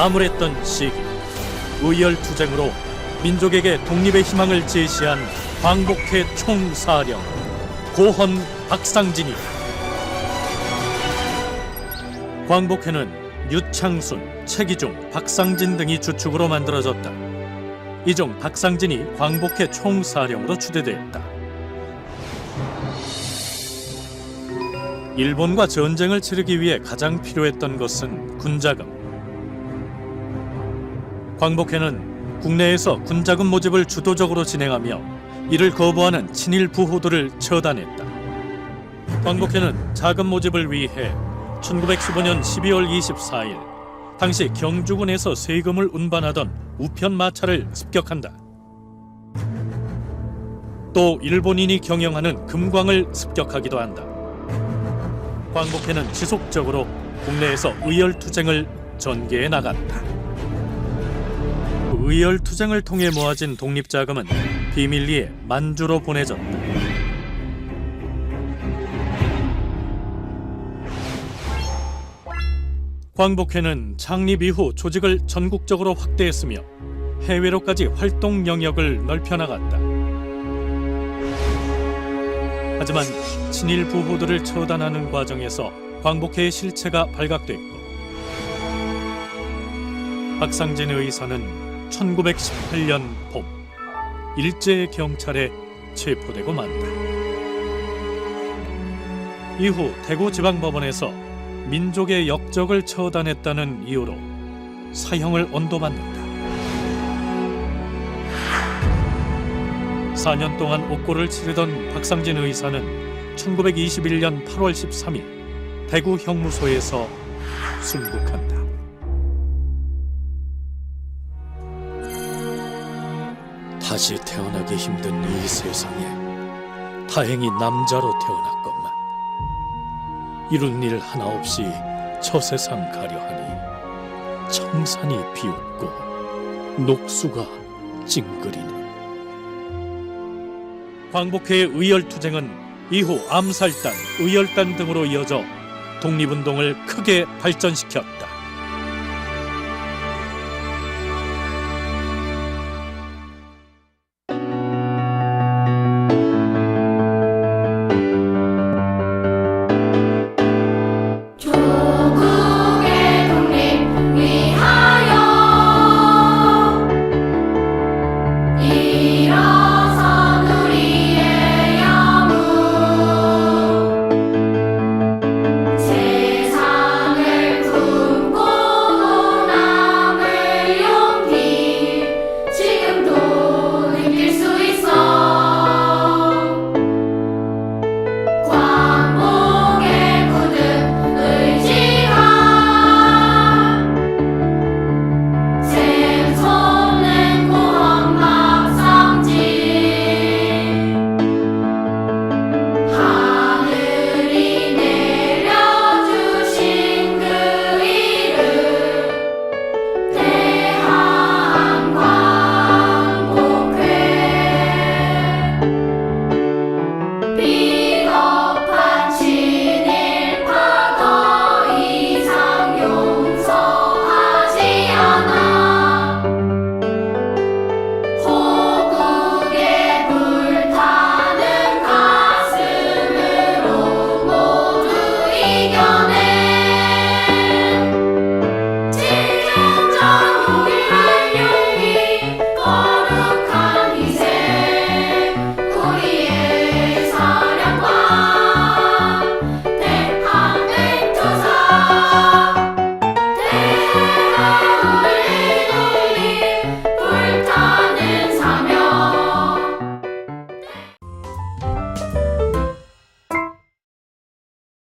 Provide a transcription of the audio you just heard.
암울했던 시기 의열투쟁으로 민족에게 독립의 희망을 제시한 광복회 총사령 고헌 박상진이 광복회는 유창순, 최기종, 박상진 등이 주축으로 만들어졌다. 이중 박상진이 광복회 총사령으로 추대되었다. 일본과 전쟁을 치르기 위해 가장 필요했던 것은 군자금. 광복회는 국내에서 군자금 모집을 주도적으로 진행하며 이를 거부하는 친일 부호들을 처단했다. 광복회는 자금 모집을 위해 1915년 12월 24일 당시 경주군에서 세금을 운반하던 우편 마차를 습격한다. 또 일본인이 경영하는 금광을 습격하기도 한다. 광복회는 지속적으로 국내에서 의열투쟁을 전개해 나갔다. 의열 투쟁을 통해 모아진 독립 자금은 비밀리에 만주로 보내졌다. 광복회는 창립 이후 조직을 전국적으로 확대했으며 해외로까지 활동 영역을 넓혀 나갔다. 하지만 친일 부호들을 처단하는 과정에서 광복회의 실체가 발각됐고 박상진 의사는 1918년 봄 일제의 경찰에 체포되고 만다. 이후 대구 지방법원에서 민족의 역적을 처단했다는 이유로 사형을 언도받는다. 4년 동안 옥고를 치르던 박상진 의사는 1921년 8월 13일 대구 형무소에서 순국한다. 다시 태어나기 힘든 이 세상에 다행히 남자로 태어났건만 이룬 일 하나 없이 저 세상 가려하니 청산이 비웃고 녹수가 찡그리네. 광복회의 의열투쟁은 이후 암살단, 의열단 등으로 이어져 독립운동을 크게 발전시켰다.